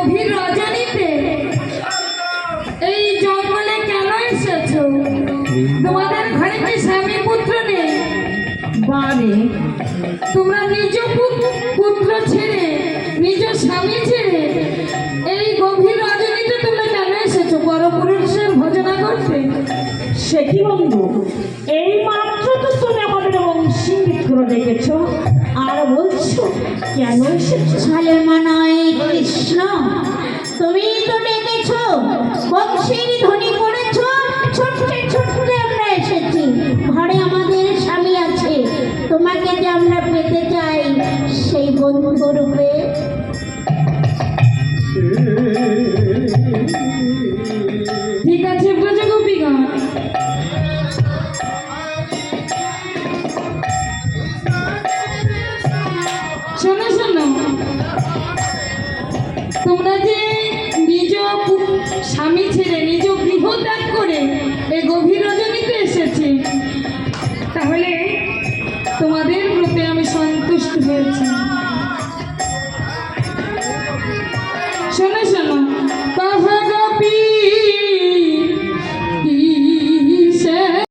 গভীর রজনীতে। এই জঙ্গলে কেন এসেছ? তোমাদের ঘরে কি স্বামী পুত্র নেই। তোমরা নিজ পুত্র ছেড়ে নিজ স্বামী ছেড়ে এই গভীর রজনীতে তোমরা কেন এসেছ? পরপুরুষের ভজনা করতে। সে কি বন্ধু? এই মাত্র তো তুমি আমাদের বংশী বিক্র দেখেছ। আর বলছো কেন এসেছ? সালেমা নয় কৃষ্ণ, তুমি তো ডেকেছ বংশীর ধ্বনি করেছ, ছুটতে ছুটতে আমরা এসেছি। ঘরে আমাদের স্বামী আছে, তোমাকে যে আমরা পেতে চাই, সেই বন্ধু রূপে। ঠিক আছে ব্রজ গোপীগণ শোনো শোনো। তোমরা যে নিজ স্বামী ছেড়ে নিজ গৃহ ত্যাগ করে এই গভীর রজনীতে এসেছি, তাহলে তোমাদের প্রতি আমি সন্তুষ্ট হয়েছি। শোনো শোনো